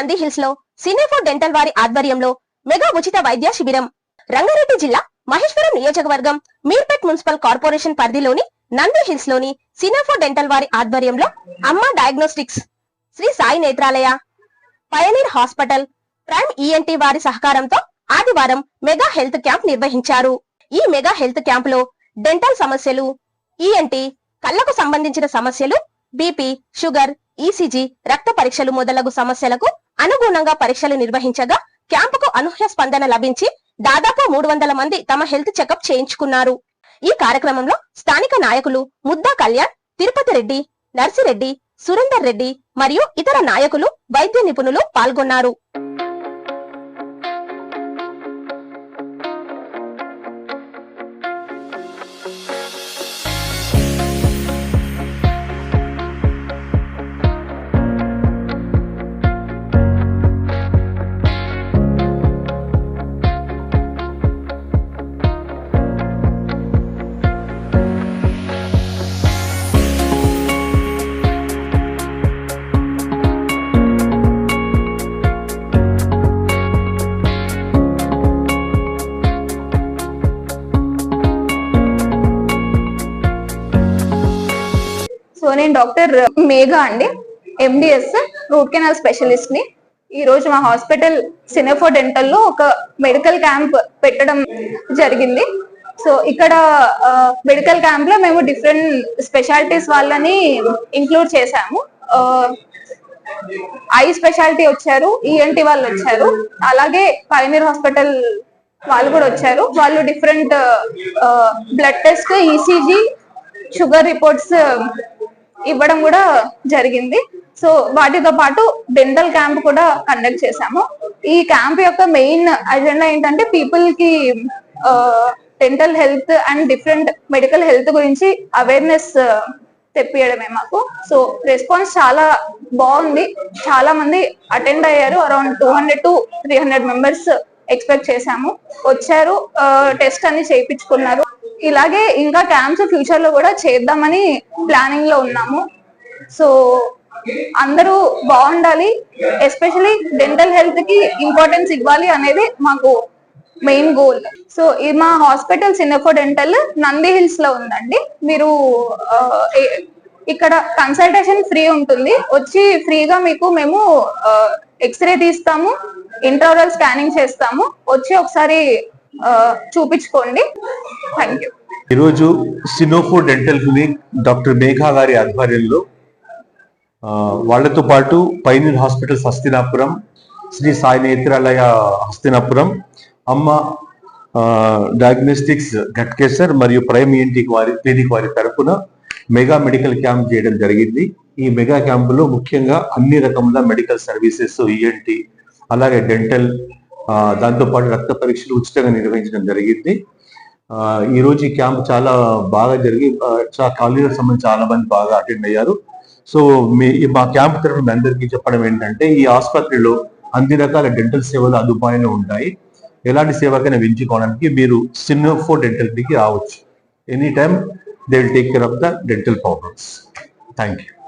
నంది హిల్స్లో సినేఫో డెంటల్ వారి ఆధ్వర్యంలో మెగా ఉచిత వైద్య శిబిరం. రంగారెడ్డి జిల్లా మహేశ్వరం నియోజకవర్గం మీర్పేట్ మున్సిపల్ కార్పొరేషన్ పరిధిలోని నంది హిల్స్లోని సినేఫో డెంటల్ వారి ఆధ్వర్యంలో Amma diagnostics Sri Sai Netralaya pioneer hospital prime ENT వారి సహకారంతో ఆదివారం మెగా హెల్త్ క్యాంప్ నిర్వహించారు. ఈ మెగా హెల్త్ క్యాంప్లో డెంటల్ సమస్యలు ఈఎన్టీ కళ్ళకు సంబంధించిన సమస్యలు బీపీ షుగర్ ఈసీజీ రక్త పరీక్షలు మొదలగు సమస్యలకు అనుగుణంగా పరీక్షలు నిర్వహించగా క్యాంపుకు అనూహ్య స్పందన లభించి దాదాపు మూడు వందల మంది తమ హెల్త్ చెకప్ చేయించుకున్నారు. ఈ కార్యక్రమంలో స్థానిక నాయకులు ముద్దా కళ్యాణ్ తిరుపతి రెడ్డి నర్సిరెడ్డి సురేందర్ రెడ్డి మరియు ఇతర నాయకులు వైద్య నిపుణులు పాల్గొన్నారు. సో నేను డాక్టర్ మేఘా అండి ఎండిఎస్ రూట్ కెనాల్ స్పెషలిస్ట్ని. ఈ రోజు మా హాస్పిటల్ సినెఫో డెంటల్లో ఒక మెడికల్ క్యాంప్ పెట్టడం జరిగింది. సో ఇక్కడ మెడికల్ క్యాంప్లో మేము డిఫరెంట్ స్పెషాలిటీస్ వాళ్ళని ఇంక్లూడ్ చేశాము. ఐ స్పెషాలిటీ వచ్చారు ఈఎన్టీ వాళ్ళు వచ్చారు. అలాగే పైనీర్ హాస్పిటల్ వాళ్ళు కూడా వచ్చారు. వాళ్ళు different blood test ECG sugar reports ఇవ్వడం కూడా జరిగింది. సో వాటితో పాటు డెంటల్ క్యాంప్ కూడా కండక్ట్ చేశాము. ఈ క్యాంప్ యొక్క మెయిన్ అజెండా ఏంటంటే పీపుల్కి dental health and different medical health గురించి అవేర్నెస్ తెప్పియడమే మాకు. సో రెస్పాన్స్ చాలా బాగుంది. చాలా మంది అటెండ్ అయ్యారు. Around two hundred to three hundred members expect చేశాము. వచ్చారు. టెస్ట్ అన్ని చేయించుకున్నారు. ఇలాగే ఇంకా క్యాంప్స్ ఫ్యూచర్లో కూడా చేద్దామని ప్లానింగ్లో ఉన్నాము. సో అందరూ బాగుండాలి. ఎస్పెషలీ డెంటల్ హెల్త్కి ఇంపార్టెన్స్ ఇవ్వాలి అనేది మాకు మెయిన్ గోల్. సో ఈ మా హాస్పిటల్ సినఫో డెంటల్ నంది హిల్స్లో ఉందండి. మీరు ఇక్కడ కన్సల్టేషన్ ఫ్రీ ఉంటుంది. వచ్చి ఫ్రీగా మీకు మేము ఎక్స్రే తీస్తాము. ఇంట్రావరల్ స్కానింగ్ చేస్తాము. వచ్చి ఒకసారి చూపించుకోండి. థ్యాంక్ యూ ఈరోజు సినోఫో డెంటల్ క్లినిక్ డాక్టర్ మేఘా గారి ఆధ్వర్యంలో వాళ్ళతో వాళ్ళతో పాటు పైనీర్ హాస్పిటల్స్ హస్తినాపురం శ్రీ సాయి నేత్రాలయ హస్తినాపురం అమ్మ డయాగ్నోస్టిక్స్ ఘట్కేసర్ మరియు ప్రైమ్ ఈఎన్టీ వారి క్లినిక్ వారి తరపున మెగా మెడికల్ క్యాంప్ చేయడం జరిగింది. ఈ మెగా క్యాంపులో ముఖ్యంగా అన్ని రకముల మెడికల్ సర్వీసెస్ ఈఎన్టీ అలాగే డెంటల్ దాంతోపాటు రక్త పరీక్షలు ఉచితంగా నిర్వహించడం జరిగింది. ఈ రోజు ఈ క్యాంప్ చాలా బాగా జరిగి చాలా కాలేజీలకు సంబంధించి చాలా మంది బాగా అటెండ్ అయ్యారు. సో మీ మా క్యాంప్ తరఫున మీ అందరికీ చెప్పడం ఏంటంటే ఈ ఆసుపత్రిలో అన్ని రకాల డెంటల్ సేవలు అందుబాటులో ఉంటాయి. ఎలాంటి సేవకైనా ఎంచుకోవడానికి మీరు సిన్నోఫో డెంటల్కి రావచ్చు. Any time they will take care of the dental problems. Thank you